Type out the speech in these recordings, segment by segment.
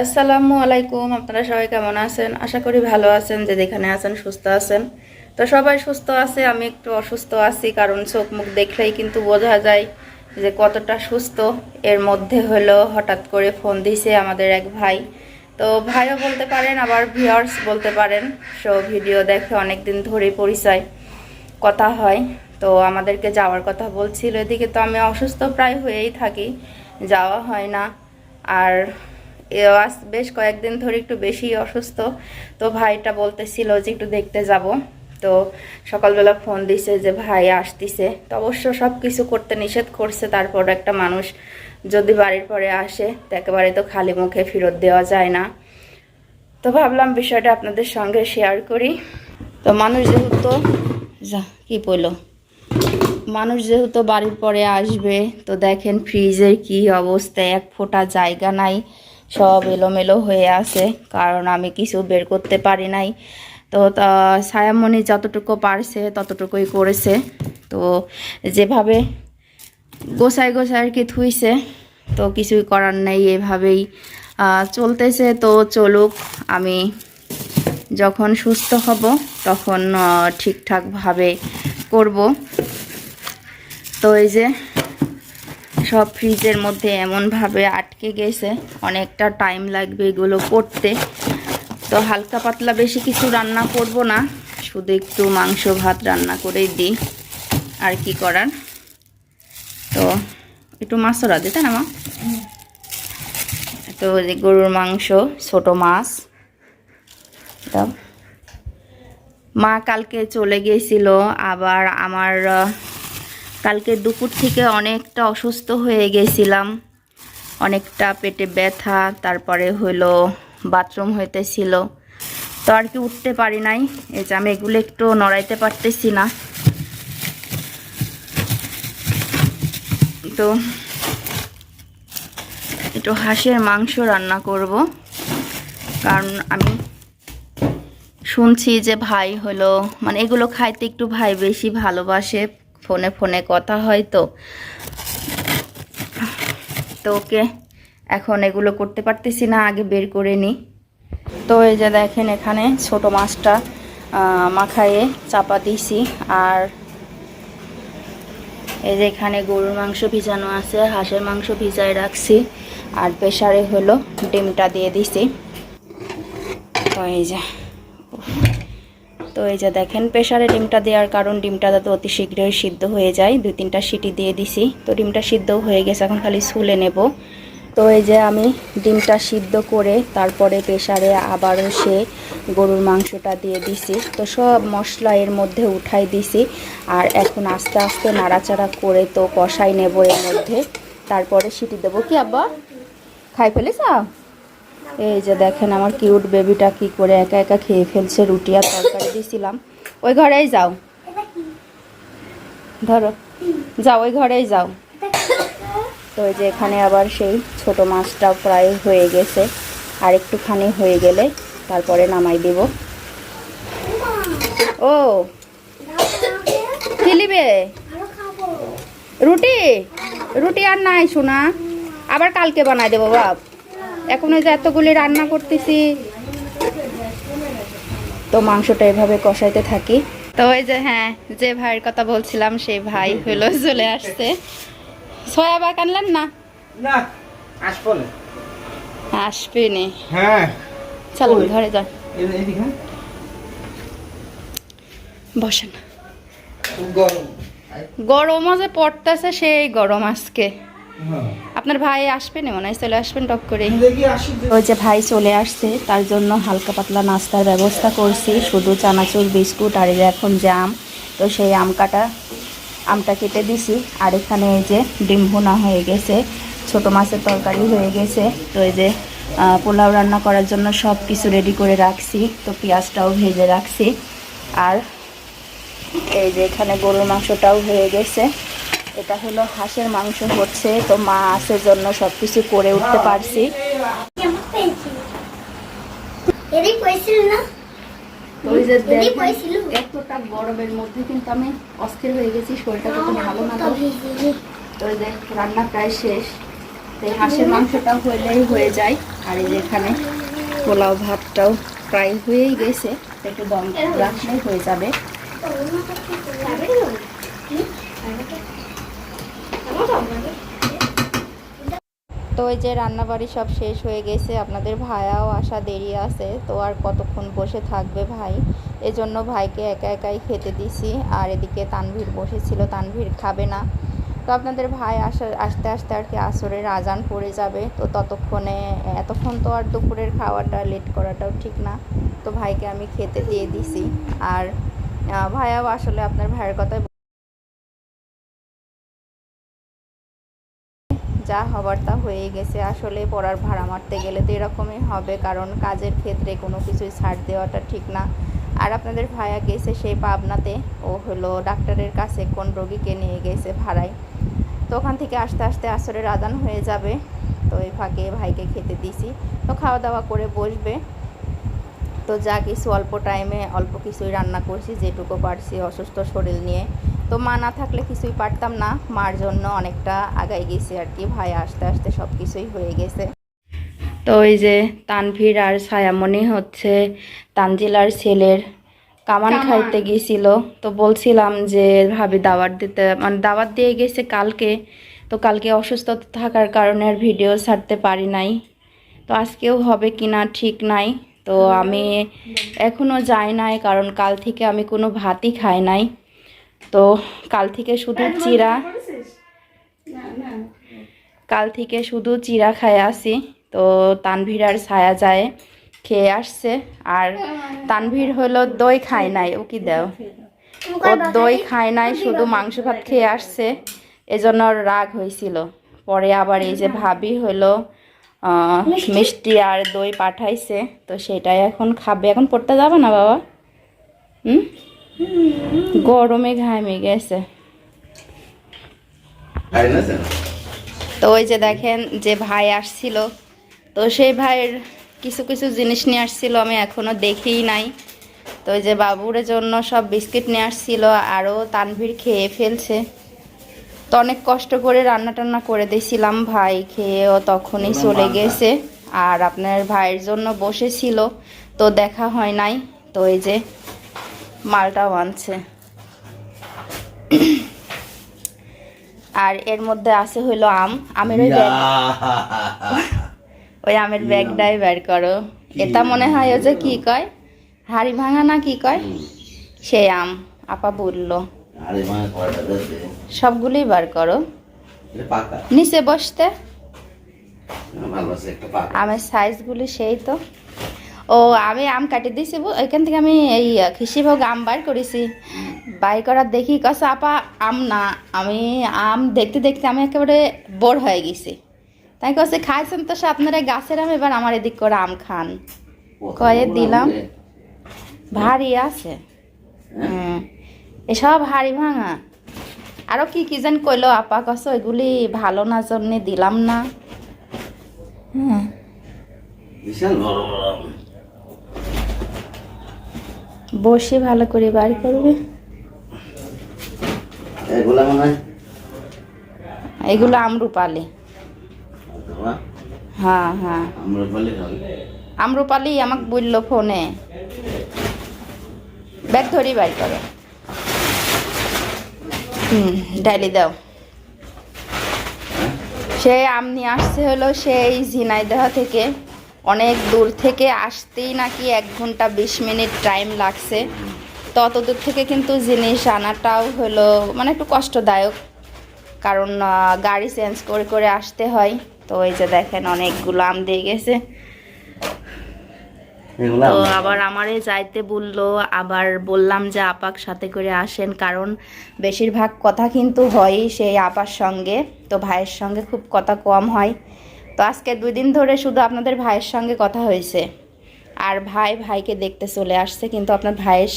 আসসালামু আলাইকুম, আপনারা সবাই কেমন আছেন? আশা করি ভালো আছেন, যে যেখানে আছেন সুস্থ আছেন। তো সবাই সুস্থ আছে, আমি একটু অসুস্থ আছি, কারণ চোখ মুখ দেখলেই কিন্তু বোঝা যায় যে কতটা সুস্থ। এর মধ্যে হলো হঠাৎ করে ফোন দিছে আমাদের এক ভাই। তো ভাইও বলতে পারেন, আবার ভিউয়ার্স বলতে পারেন। সো ভিডিও দেখে অনেক দিন ধরে পরিচয়, কথা হয়। তো আমাদেরকে যাওয়ার কথা বলছিল। এদিকে তো আমি অসুস্থ প্রায় হয়েই থাকি, যাওয়া হয় না। আর আজ বেশ কয়েকদিন ধরে একটু বেশি অসুস্থ। তো ভাইটা বলতেছিল যে একটু দেখতে যাব। তো সকালবেলা ফোন দিছে যে ভাই আসতিছে। তো অবশ্য সব কিছু করতে নিষেধ করছে, তারপর একটা মানুষ যদি বাড়ির পরে আসে, তো একেবারে তো খালি মুখে ফেরত দেওয়া যায় না। তো ভাবলাম বিষয়টা আপনাদের সঙ্গে শেয়ার করি। তো মানুষ যেহেতু, যা, কি বলল? মানুষ যেহেতু বাড়ির পরে আসবে, তো দেখেন ফ্রিজের কি অবস্থা, এক ফোঁটা জায়গা নাই। সব এলোমেলো হয়ে আছে, কারণ আমি কিছু বের করতে পারি নাই। তো ছায়ামণি যতটুকু পারছে, ততটুকুই করেছে। তো যেভাবে গোছায় গোছায় আর কি থুইছে, তো কিছুই করার নেই, এভাবেই চলতেছে। তো চলুক, আমি যখন সুস্থ হব, তখন ঠিকঠাকভাবে করব। তো এই যে সব ফ্রিজের মধ্যে এমনভাবে আটকে গেছে। অনেকটা টাইম লাগবে এগুলো করতে। তো হালকা পাতলা বেশি কিছু রান্না করব না। শুধু একটু মাংস ভাত রান্না করেই দিই। আর কি করার? তো একটু মাছরা দিতে না মা? তো গরুর মাংস, ছোট মাছ। মা কালকে চলে গিয়েছিল, আবার আমার কালকে দুপুর থেকে অনেকটা অসুস্থ হয়ে গেছিলাম। অনেকটা পেটে ব্যথা, তারপরে হলো বাথরুম হইতেছিল। তো আর কি উঠতে পারি নাই। এই যে আমি এগুলো একটু নড়াইতে পারতেছি না। তো একটু হাঁসের মাংস রান্না করব। কারণ আমি শুনছি যে ভাই হলো মানে এগুলো খাইতে একটু ভাই বেশি ভালোবাসে। ফোনে ফোনে কথা হয় তো। তো ওকে এখন এগুলো করতে পারতেছি না, আগে বের করে নিই তো এই যে দেখেন এখানে ছোট মাছটা মাখায়ে চাপা দিছি। আর এই যে এখানে গরুর মাংস ভিজানো আছে, হাঁসের মাংস ভিজায় রাখছি। আর প্রেশারে হলো ডিমটা দিয়ে দিছি। তো এই যে তো এই যে দেখেন প্রেশারে ডিমটা দেওয়ার কারণ ডিমটা যাতে অতি শীঘ্রই সিদ্ধ হয়ে যায়। দুই তিনটা সিটি দিয়ে দিছি, তো ডিমটা সিদ্ধও হয়ে গেছে, এখন খালি ছুলে নেব। তো এই যে আমি ডিমটা সিদ্ধ করে তারপরে প্রেশারে আবারও সে গরুর মাংসটা দিয়ে দিছি। তো সব মশলা এর মধ্যে উঠাই দিছি, আর এখন আস্তে আস্তে নাড়াচাড়া করে তো কষাই নেব এর মধ্যে। তারপরে সিটি দেবো। কি আব্বা? খাই ফেলিস এই যে দেখেন আমার কিউট বেবিটা কি করে একা একা খেয়ে ফেলছে, রুটি আর তরকারি দিয়েছিলাম ওই ঘরেই যাও। ধরো। যাও, ওই ঘরেই যাও। তো এই যে এখানে আবার সেই ছোট মাছটা প্রায় হয়ে গেছে। আর একটুখানি হয়ে গেলে তারপরে নামাই দেব। ও ফিলিবে রুটি? রুটি আর নাই শোনা আবার কালকে বানাই দেবো, বাপ। এখন ওই যে এতগুলি রান্না করতেছি। তো মাংসটা এভাবে কষাইতে থাকি। তো ওই যে হ্যাঁ যে ভাইয়ের কথা বলছিলাম সেই ভাই হলো চলে আসছে। সয়া বাক আনলেন না? না আসবে নে। হ্যাঁ। চলো ঘরে যান। বসেন। গরম। গরমও যে পড়তেছে সেই গরম আজকে। আপনার ভাই আসবেন মনে হয়? চলে আসবেন টক করে। ওই যে ভাই চলে আসছে তার জন্য হালকা পাতলা নাস্তার ব্যবস্থা করছি। শুধু চানাচুর বিস্কুট আর এখন জাম। তো সেই আম কাটা আমটা কেটে দিছি। আর এখানে এই যে ডিম ভুনা হয়ে গেছে ছোট মাছের তরকারি হয়ে গেছে। তো এই যে পোলাও রান্না করার জন্য সব কিছু রেডি করে রাখছি। তো পেঁয়াজটাও ভেজে রাখছি। আর এই যে এখানে গরুর মাংসটাও হয়ে গেছে। এটা হলো হাঁসের মাংস হচ্ছে তো মা আসের জন্য সব কিছু করে উঠতে পারছি। এতটা গরমের মধ্যে কিন্তু আমি অস্থির হয়ে গেছি শরীরটা ভালো না তো। তবে ওই যে রান্না প্রায় শেষ। তো হাঁসের মাংসটা হলেই হয়ে যায়। আর এই যে এখানে পোলাও ভাতটাও প্রায় হয়েই গেছে। একটু দম রাখলেই হয়ে যাবে। তো ওই যে রান্নাবাড়ি সব শেষ হয়ে গেছে, আপনাদের ভাইয়াও আসা দেরি আছে, তো আর কতক্ষণ বসে থাকবে ভাই? এজন্য ভাইকে একা একাই খেতে দিছি, আর এদিকে তানভীর বসেছিল, তানভীর খাবে না। তো আপনাদের ভাই আসা, আসতে আসতে আর কি আসরের আজান পড়ে যাবে, তো ততক্ষণে, এতক্ষণ তো আর দুপুরের খাওয়াটা লেট করাটাও ঠিক না। তো ভাইকে আমি খেতে দিয়ে দিছি। আর ভাইয়াও আসলে আপনার ভাইয়ের কথাই যা হবার তা হয়ে গেছে। আসলে পড়ার ভাড়া মারতে গেলে তো এরকমই হবে, কারণ কাজের ক্ষেত্রে কোনো কিছুই ছাড় দেওয়াটা ঠিক না। আর আপনাদের ভাইয়া গেছে সেই পাবনাতে, ও হলো ডাক্তারের কাছে কোন রোগীকে নিয়ে গেছে ভাড়ায়। তো ওখান থেকে আস্তে আস্তে আসরের আদান হয়ে যাবে। তো এই ফাঁকে ভাইকে খেতে দিছি। তো খাওয়া দাওয়া করে বসবে। তো যা কিছু অল্প টাইমে অল্প কিছুই রান্না করছি যেটুকু পারছি অসুস্থ শরীর নিয়ে। তো মা না থাকলে কিছুই পারতাম না। মার জন্য অনেকটা আগাই গেছি আর কি ভাই আস্তে আস্তে সব কিছুই হয়ে গেছে। তো ওই যে তানভীর আর ছায়ামণি হচ্ছে তানজিলার ছেলের কামান খাইতে গিয়েছিল তো বলছিলাম যে ভাবি দাওয়াত দিতে মানে দাওয়াত দিয়ে গেছে কালকে। তো কালকে অসুস্থ থাকার কারণে আর ভিডিও ছাড়তে পারি নাই। তো আজকেও হবে কিনা ঠিক নাই। তো আমি এখনও যাই নাই কারণ কাল থেকে আমি কোনো ভাতই খাই নাই। তো কাল থেকে শুধু চিরা কাল থেকে শুধু চিরা খায় আসি তো তানভীর আর ছায়া যায় খেয়ে আসছে। আর তানভীর হলো দই খায় নাই ও কি দাও? ও দই খায় নাই শুধু মাংস ভাত খেয়ে আসছে। এজন্য রাগ হয়েছিল। পরে আবার এই যে ভাবি হলো মিষ্টি? আর দই পাঠাইছে তো সেটাই এখন খাবে। এখন পড়তে যাবে না বাবা? হুম? গরমে ঘামে গেছে। তো ওই যে দেখেন যে ভাই আসছিল তো সেই ভাইয়ের কিছু কিছু জিনিস নিয়ে আসছিল আমি এখনও দেখিই নাই। তো ওই যে বাবুর জন্য সব বিস্কিট নিয়ে আসছিল আরও তানভীর খেয়ে ফেলছে। তো অনেক কষ্ট করে রান্না টান্না করে দিয়েছিলাম ভাই খেয়েও তখনই চলে গেছে। আর আপনার ভাইয়ের জন্য বসেছিল তো দেখা হয় নাই। তো এই যে মালটাও আনছে। আর এর মধ্যে আছে হইল আম। আমের ওই ব্যাগ ওই আমের ব্যাগটাই বের করো। এটা মনে হয় ও যে কি কয়? হাড়ি ভাঙা না কি কয়? সেই আম। আপা বলল। সবগুলোই বার করো। নিচে বসতে। আমের সাইজগুলি সেই তো। ও আমি আম কাটি দিয়েছি ওইখান থেকে আমি এই খিসিভোগ আম বার করেছি। বাই করার দেখি কছে আপা আম না। আমি আম দেখতে দেখতে আমি একেবারে বোর হয়ে গেছি। তাই কছে খাইছেন তো সে আপনারা গাছের আম এবার আমার এদিক করে আম খান। কয়ে দিলাম। ভারী আছে। হুম। এসব হাড়ি ভাঙা। আরও কি কি যেন কইলো আপা কছে ওইগুলি ভালো না জন্যে দিলাম না। হ্যাঁ। বসে ভালো করে বার করবে। এগুলা মনে এগুলো আমরুপালি। হ্যাঁ হ্যাঁ। আমরা আমরুপালি আমাকে বলল ফোনে। ব্যাগ ধরি বার করো। ডাইলি দাও। সে আম নিয়ে আসছে হলো সেই ঝিনাইদহ থেকে। অনেক দূর থেকে আসতেই নাকি এক ঘণ্টা বিশ মিনিট টাইম লাগছে। তত দূর থেকে কিন্তু জিনিস আনাটাও হলো মানে একটু কষ্টদায়ক। কারণ গাড়ি চেঞ্জ করে করে আসতে হয়। তো এই যে দেখেন, অনেকগুলো আম দিয়ে গেছে। তো আবার আমারে যাইতে বলল আবার বললাম যে আপাক সাথে করে আসেন কারণ বেশিরভাগ কথা কিন্তু হয় সেই আপার সঙ্গে তো ভাইয়ের সঙ্গে খুব কথা কম হয়। তো আজকে দুই দিন ধরে শুধু আপনাদের ভাইয়ের সঙ্গে কথা হয়েছে। আর ভাই ভাইকে দেখতে চলে আসছে কিন্তু আপনার ভাইয়ের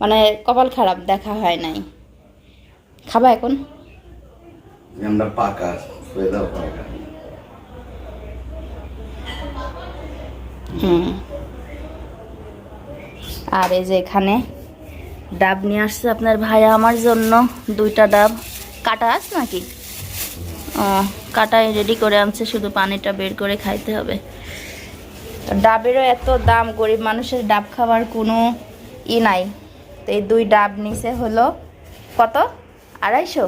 মানে কপাল খারাপ দেখা হয় নাই। খাবা এখন? আমরা পাকা। হুম। আর এই যে এখানে ডাব নিয়ে আসছে আপনার ভাইয়া আমার জন্য। দুইটা ডাব। কাটা আছে নাকি? ও, কাটাই রেডি করে আনছে, শুধু পানিটা বের করে খাইতে হবে। ডাবেরও এত দাম, গরিব মানুষের ডাব খাওয়ার কোনো ই নাই। তো এই দুই ডাব নিচে হলো কত? আড়াইশো?